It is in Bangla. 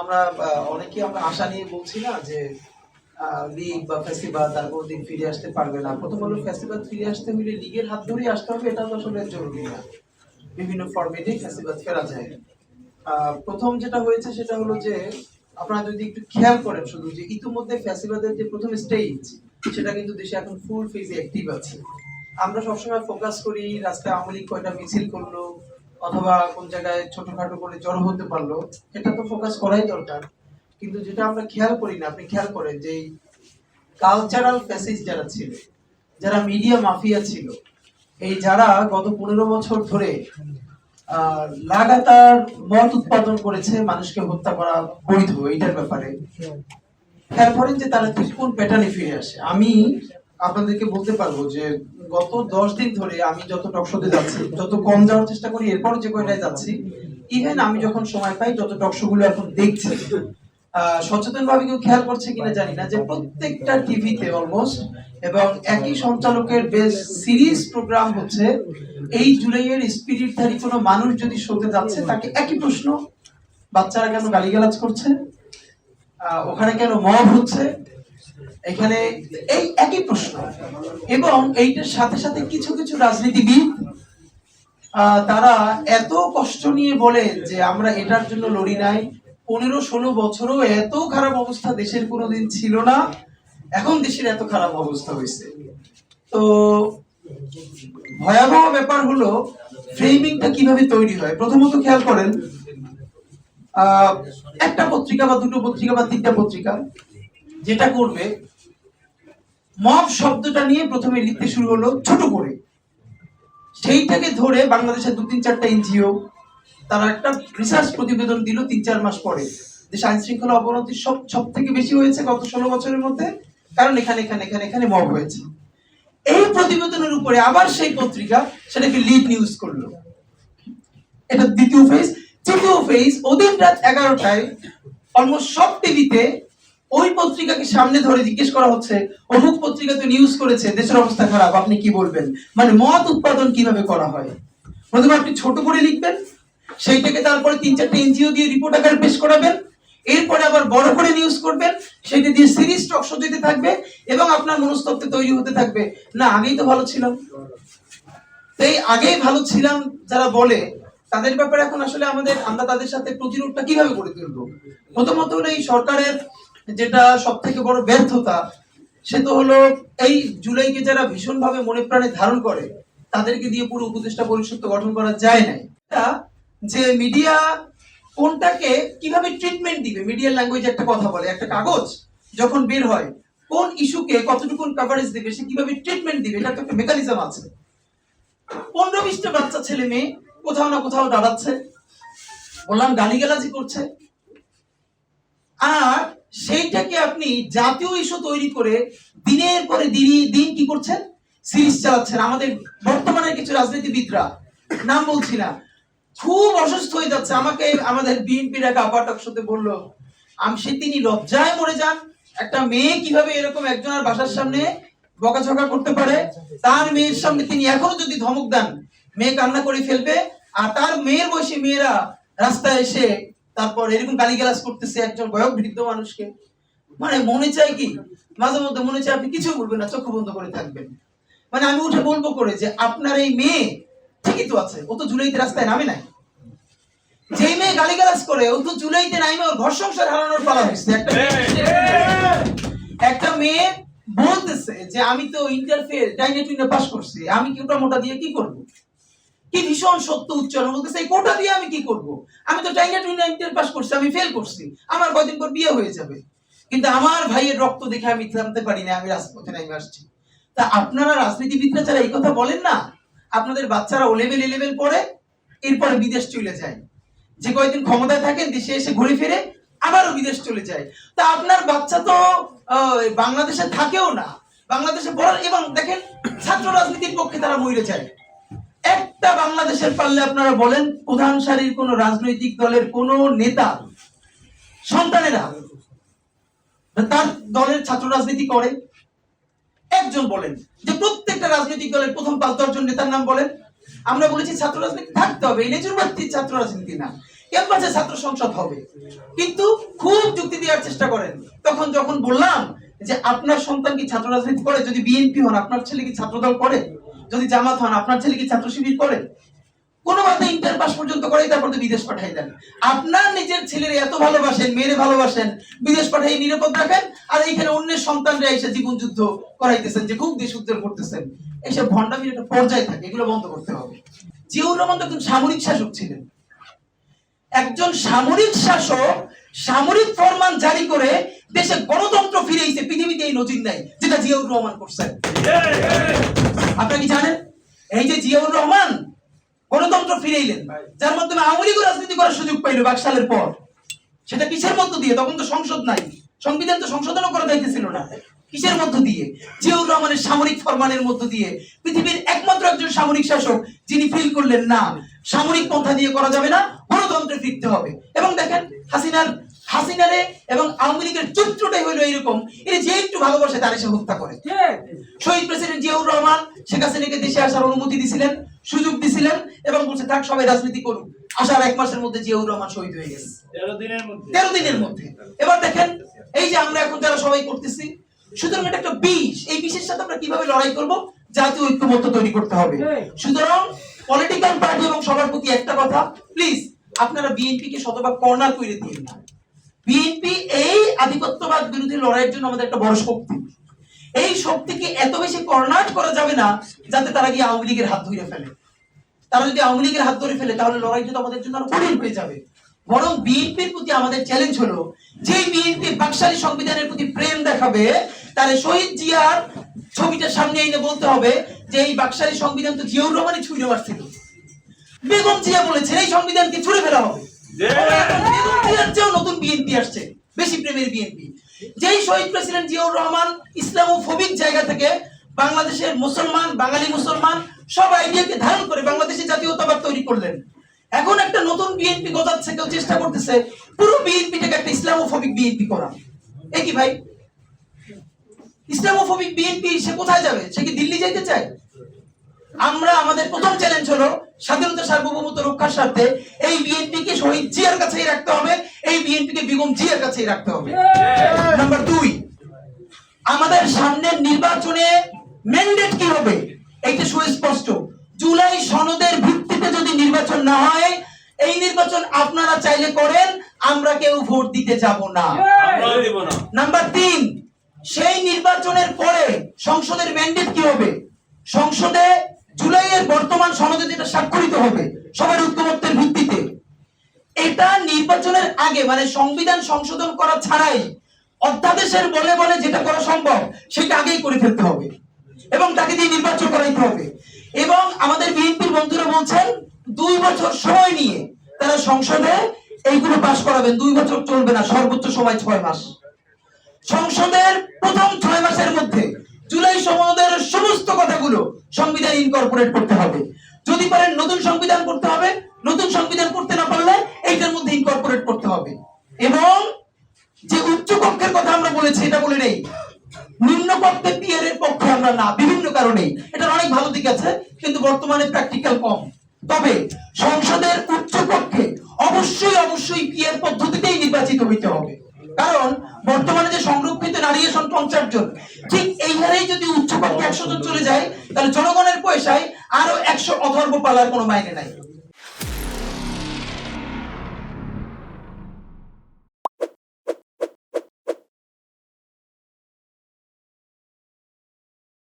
আমরা অনেকে আমরা আশা নিয়ে বলছি না যে লিগ বা ফেস্টিভ্যাল তারপর দিন ফিরে আসতে পারবে না। প্রথম হলো ফেস্টিভ্যাল ফিরে আসতে হলে লিগের হাত ধরেই আসতে হবে এটা তো আসলে জরুরি না। বিভিন্ন ফরম্যাটে ফেস্টিভ্যাল ফেরা যায়। প্রথম যেটা হয়েছে সেটা হলো যে, আপনারা যদি একটু খেয়াল করেন শুধু যে, ইতিমধ্যে ফেস্টিভ্যালের যে প্রথম স্টেজ সেটা কিন্তু দেশে এখন ফুল ফেজে অ্যাক্টিভ আছে। আমরা সবসময় ফোকাস করি, রাস্তায় আওয়ামী কয়টা মিছিল করল অথবা কোন জায়গায় ছোটখাটো করে জড়ো হতে পারল এটা তো ফোকাস করাই দরকার। কিন্তু যেটা আমরা খেয়াল করি না, আপনি খেয়াল করেন যে কালচারাল প্যাসেজ যারা ছিল, যারা মিডিয়া মাফিয়া ছিল, এই যারা গত পনেরো বছর ধরে লাগাতার মত উৎপাদন করেছে, মানুষকে হত্যা করা বৈধ, এইটার ব্যাপারে। খেয়াল করেন যে তারা কোন প্যাটার্নে ফিরে আসে। আমি আপনাদেরকে বলতে পারব যে গত দশ দিন ধরে আমি যত টকশোতে যাচ্ছি, যত কম যাওয়ার চেষ্টা করি, এরপর যে কয়টায় যাচ্ছি ইভেন আমি যখন সময় পাই, যত টকশো গুলো এখন দেখছি সচেতন ভাবে কেউ খেয়াল করছে কিনা জানি না, যে প্রত্যেকটা টিভিতে অলমোস্ট এবং একই সঞ্চালকের বেশ সিরিজ প্রোগ্রাম হচ্ছে, এই জুলাইয়ের স্পিরিটধারী কোনো মানুষ যদি শোতে যাচ্ছে, তাকে একই প্রশ্ন, বাচ্চারা কেন গালিগালাজ করছে? ওখানে কেন মব হচ্ছে? এখানে এই একই প্রশ্ন। এবং এইটার সাথে সাথে কিছু কিছু রাজনীতিবিদ তারা এত কষ্ট নিয়ে বলে যে আমরা এটার জন্য লড়ি নাই। পনেরো, ষোলো বছরও এত খারাপ অবস্থা দেশের কোনোদিন ছিল না। এখন দেশের এত খারাপ অবস্থা হয়েছে। তো ভয়াবহ ব্যাপার হলো ফ্রেমিংটা কীভাবে তৈরি হয়? প্রথমত খেয়াল করেন একটা পত্রিকা বা দুটো পত্রিকা বা তিনটা পত্রিকা। যেটা করবে, মব শব্দটা নিয়ে প্রথমে লিখতে শুরু হলো ছোট করে। সেইটাকে ধরে বাংলাদেশের দু তিন চারটা এনজিও, তারা একটা রিসার্চ প্রতিবেদন দিল তিন চার মাস পরে যে আইন শৃঙ্খলা অবনতি সব সব থেকে বেশি হয়েছে গত ষোলো বছরের মধ্যে, কারণ এখানে এখানে এখানে এখানে মব হয়েছে। এই প্রতিবেদনের উপরে আবার সেই পত্রিকা সেটাকে লিড নিউজ করল। এটা দ্বিতীয় ফেজ তৃতীয় ফেজ ওদিন রাত এগারোটায় অলমোস্ট সব টিভিতে ওই পত্রিকাকে সামনে ধরে জিজ্ঞেস করা হচ্ছে, অমুক পত্রিকা তো নিউজ করেছে, দেশের অবস্থা খারাপ, আপনি কি বলবেন? মানে মত উৎপাদন কীভাবে করা হয়? প্রথমে আপনি ছোট করে লিখবেন, সেইটাকে তারপরে তিন চারটে এনজিও দিয়ে রিপোর্ট আকারে পেশ করাবেন, এরপরে আবার বড় করে নিউজ করবেন সেটা দিয়ে সিরিজ টক শো দিতে থাকবে, এবং আপনার মনস্তত্ত্ব তৈরি হতে থাকবে। না, আগেই তো ভালো ছিলাম। তো এই আগেই ভালো ছিলাম যারা বলে, তাদের ব্যাপারে এখন আসলে আমাদের, আমরা তাদের সাথে প্রতিরোধটা কীভাবে করে তুলবো? প্রথমত হলো এই সরকারের যেটা সব থেকে বড় ব্যর্থতা, সে তো হলো এই জুলাইকে যারা ভীষণভাবে মনে প্রাণে ধারণ করে, তাদেরকে দিয়ে পুরো উপদেষ্টা পরিষদ গঠন করা যায় নাই। যে মিডিয়া কোনটাকে কীভাবে ট্রিটমেন্ট দিবে? মিডিয়ার ল্যাঙ্গুয়েজ একটা কথা বলে, একটা কাগজ যখন বের হয়, কোন ইস্যুকে কতটুকু কভারেজ দিবে, সে কীভাবে ট্রিটমেন্ট দিবে? এটা তো একটা মেকানিজম আছে। পনেরো বিশটা বাচ্চা ছেলে মেয়ে কোথাও না কোথাও দাঁড়াচ্ছে, বললাম গালিগালাজি করছে। আর সেইটাকে আপনি জাতীয় ইস্যু তৈরি করে দিনের পরে দিনই, দিন কি করছেন? সিরিজ চালাচ্ছেন। আমাদের বর্তমানের কিছু রাজনীতিবিদরা নাম বলছি না খুব অসুস্থ হয়ে যাচ্ছে। আমাকে আমাদের বিএনপির এক আপাটক সাথে বলল, আমি, সে তিনি লজ্জায় মরে যান। একটা মেয়ে কীভাবে এরকম একজনের বাসার সামনে বকাঝকা করতে পারে? তার মেয়ের সামনে তিনি এখনও যদি ধমক দেন, মেয়ে কান্না করে ফেলবে। আর তার মেয়ের বয়সী মেয়েরা রাস্তায় এসে তারপর এরকম গালিগালাজ করতেছে একজন বয়স বৃদ্ধ মানুষকে। মানে মনে চাই কি? মাঝে মধ্যে মনে চাই আপনি কিছু বলবেন না চক্ষু বন্ধ করে থাকবেন। মানে আমি উঠে বলব করে যে আপনার এই মেয়ে ঠিকই তো আছে ও তো জুলাইতে রাস্তায় নামে নাই। যেই মেয়ে গালিগালাজ করে ও তো জুলাইতে নামে ওর ঘর সংসার হারানোর পালা হয়েছে। একটা একটা মেয়ে বলতেছে যে আমি তো ইন্টার ফেল টাইনে টুইনে পাস করছি আমি কি ওটা মোটা দিয়ে কি করব? কি ভীষণ সত্য উচ্চারণ বলতেছে, এই কোটা দিয়ে আমি কি করব? আমি তো টাইনে টুইনে ইন্টার পাস করছি, আমি ফেল করছি, আমার কদিন পর বিয়ে হয়ে যাবে। কিন্তু আমার ভাইয়ের রক্ত দেখে আমি থামতে পারি না, আমি রাজপথে নাই আসছি। তা আপনারা রাজনীতিবিদরা যারা এই কথা বলেন না, আপনাদের বাচ্চারা ও লেভেল পড়ে, এরপরে বিদেশ চলে যায়। যে কয়েকদিন ক্ষমতায় থাকেন, দেশে এসে ঘুরে ফিরে আবারও বিদেশ চলে যায়। তা আপনার বাচ্চা তো বাংলাদেশে থাকেও না। বাংলাদেশে পড়ার এবং দেখেন, ছাত্র রাজনীতির পক্ষে তারা মরে যায়। একটা বাংলাদেশের পারলে আপনারা বলেন প্রধান সারির কোন রাজনৈতিক দলের কোন নেতা, সন্তানেরা তার দলের ছাত্র রাজনীতি করে? একজন বলেন যে প্রত্যেকটা রাজনৈতিক দলের প্রথম পাঁচ দশজন নেতার নাম বলেন। আমরা বলেছি ছাত্র রাজনীতি থাকতে হবে, এই লেজুর ছাত্র রাজনীতি না। ক্যাম্পাসে ছাত্র সংসদ হবে। কিন্তু খুব যুক্তি দেওয়ার চেষ্টা করেন। তখন যখন বললাম যে আপনার সন্তান কি ছাত্র রাজনীতি করে? যদি বিএনপি হন, আপনার ছেলে কি ছাত্রদল করে? যদি জামাত হন, আপনার ছেলে কি ছাত্র শিবির করে? কোনো মতে ইন্টার পাস পর্যন্ত করে তারপর তো বিদেশ পাঠাই দেন। আপনার নিজের ছেলের এত ভালোবাসেন মেয়েরে ভালোবাসেন, বিদেশ পাঠাই নিরাপদ রাখেন, আর এইখানে অন্যের সন্তানরা এসে জীবন যুদ্ধ করাইতেছেন, যে খুব দেশ উদ্ধার করতেছেন। এইসব ভণ্ডামির একটা পর্যায়ে থাকে, এগুলো বন্ধ করতে হবে। জিয়াউর রহমান তো একজন সামরিক শাসক ছিলেন। একজন সামরিক শাসক, সামরিক ফরমান জারি করে দেশে গণতন্ত্র ফিরেইছে পৃথিবীতে এই নজির নাই, যেটা জিয়াউর রহমান করছেন। আপনারা কি জানেন? এই যে জিয়াউর রহমান গণতন্ত্র ফিরাইলেন, যার মাধ্যমে আওয়ামী লীগ রাজনীতি করার সুযোগ পাইল বাকশালের পর। সেটা কিসের মধ্য দিয়ে? তখন তো সংসদ নাই। সংবিধান তো সংশোধনও করা যাইতেছিল না। কিসের মধ্য দিয়ে? জিয়াউর রহমানের সামরিক ফরমানের মধ্য দিয়ে। পৃথিবীর একমাত্র একজন সামরিক শাসক যিনি ফিল করলেন, না, সামরিক পন্থা দিয়ে করা যাবে না, গণতন্ত্রে ফিরতে হবে। এবং দেখেন, হাসিনার হাসিনারে এবং আওয়ামী লীগের চরিত্রটাই হলো এরকম। এর যে একটু ভালোবাসে তার এসে হত্যা করে। শহীদ প্রেসিডেন্ট জিয়াউর রহমান শেখ হাসিনাকে দেশে আসার অনুমতি দিছিলেন সুযোগ দিছিলেন এবং বলছে থাক সবাই রাজনীতি করুন আসার এক মাসের মধ্যে জিয়াউর রহমান শহীদ হয়ে গেছে। তেরো দিনের মধ্যে। তেরো দিনের মধ্যে। এবার দেখেন এই যে আমরা এখন যারা সবাই করতেছি সুতরাং এটা একটা বিষ। এই বিষের সাথে আমরা কীভাবে লড়াই করব? জাতীয় ঐক্যমত্য তৈরি করতে হবে। সুতরাং পলিটিক্যাল পার্টি এবং সবার প্রতি একটা কথা প্লিজ আপনারা বিএনপি কে শতভাগ কর্নার করে দিন না। বিএনপি এই আধিপত্যবাদ বিরোধী লড়াইয়ের জন্য আমাদের একটা বড় শক্তি। এই শক্তিকে এত বেশি কর্নাট করা যাবে না যাতে তারা গিয়ে আওয়ামী লীগের হাত ধরে ফেলে। তারা যদি আওয়ামী লীগের হাত ধরে ফেলে, তাহলে লড়াই তো আমাদের জন্য কঠিন হয়ে যাবে। বরং বিএনপির প্রতি আমাদের চ্যালেঞ্জ হলো যে বিএনপি বাকশালী সংবিধানের প্রতি প্রেম দেখাবে, তাহলে শহীদ জিয়ার ছবিটা সামনে এনে বলতে হবে যে এই বাকশালী সংবিধান তো জিয়াউর রহমানই ছুঁড়ে মারছিল। বেগম জিয়া বলেছেন, এই সংবিধানকে ছুঁড়ে ফেলা হবে। নতুন বিএনপি আসছে। বেশি প্রেমের বিএনপি। যেই শহীদ প্রেসিডেন্ট জিয়াউর রহমান ইসলামোফোবিক জায়গা থেকে বাংলাদেশের মুসলমান, বাঙালি মুসলমান সব আইডিয়াকে ধারণ করে বাংলাদেশে জাতীয়তাবাদ তৈরি করলেন। এখন একটা নতুন বিএনপি গজাচ্ছে, কেউ চেষ্টা করতেছে পুরো বিএনপিটাকে একটা ইসলামোফোবিক বিএনপি করা। এ কি ভাই? ইসলামোফোবিক বিএনপি সে কোথায় যাবে? সে কি দিল্লি যাইতে চায়? আমরা আমাদের প্রথম চ্যালেঞ্জ হলো স্বাধীনতা সার্বভৌমত্ব রক্ষার স্বার্থে এই বিএনপি কে শহীদ জিয়ার কাছেই রাখতে হবে এই বিএনপি কে বেগম জিয়ার কাছেই রাখতে হবে। নাম্বার দুই আমাদের সামনের নির্বাচনে ম্যান্ডেট কি হবে? এইটা সুস্পষ্ট। জুলাই সনদের ভিত্তিতে যদি নির্বাচন না হয় এই নির্বাচন আপনারা চাইলে করেন আমরা কেউ ভোট দিতে যাব না। আমরাও দিব না। নাম্বার তিন সেই নির্বাচনের পরে সংসদের ম্যান্ডেট কি হবে? সংসদে জুলাইয়ের বর্তমান সনদে যেটা স্বাক্ষরিত হবে, সবার ঐক্যমত্যের ভিত্তিতে। এটা নির্বাচনের আগে মানে সংবিধান সংশোধন করা ছাড়াই অধ্যাদেশের বলে বলে যেটা করা সম্ভব, সেটা আগেই করে ফেলতে হবে এবং তাকে দিয়ে নির্বাচন করাইতে হবে। এবং আমাদের বিএনপির বন্ধুরা বলছেন, দুই বছর সময় নিয়ে তারা সংসদে এইগুলো পাশ করাবেন, দুই বছর চলবে না, সর্বোচ্চ সময় ছয় মাস। সংসদের প্রথম ছয় মাসের মধ্যে জুলাই সনদের সমস্ত কথাগুলো সংবিধান ইনকর্পোরেট করতে হবে। যদি পারেন নতুন সংবিধান করতে হবে, নতুন সংবিধান করতে না পারলে এইটার মধ্যে ইনকর্পোরেট করতে হবে। এবং যে উচ্চ কক্ষের কথা আমরা বলেছি, এটা বলে নেই। নিম্ন কক্ষে পিয়ার এর পক্ষে আমরা না, বিভিন্ন কারণে এটার অনেক ভালো দিক আছে, কিন্তু বর্তমানে প্র্যাকটিক্যাল কম। তবে সংসদের উচ্চ কক্ষে অবশ্যই অবশ্যই পিয়ার পদ্ধতিতেই নির্বাচিত হইতে হবে। কারণ বর্তমানে যে সংরক্ষিত নারী আসন পঞ্চাশ জন, ঠিক এই হারেই যদি উচ্চ পক্ষে একশো জন চলে যায়, তাহলে জনগণের পয়সায় আরও একশো অধর্ব পালার কোনো মাইনে নাই।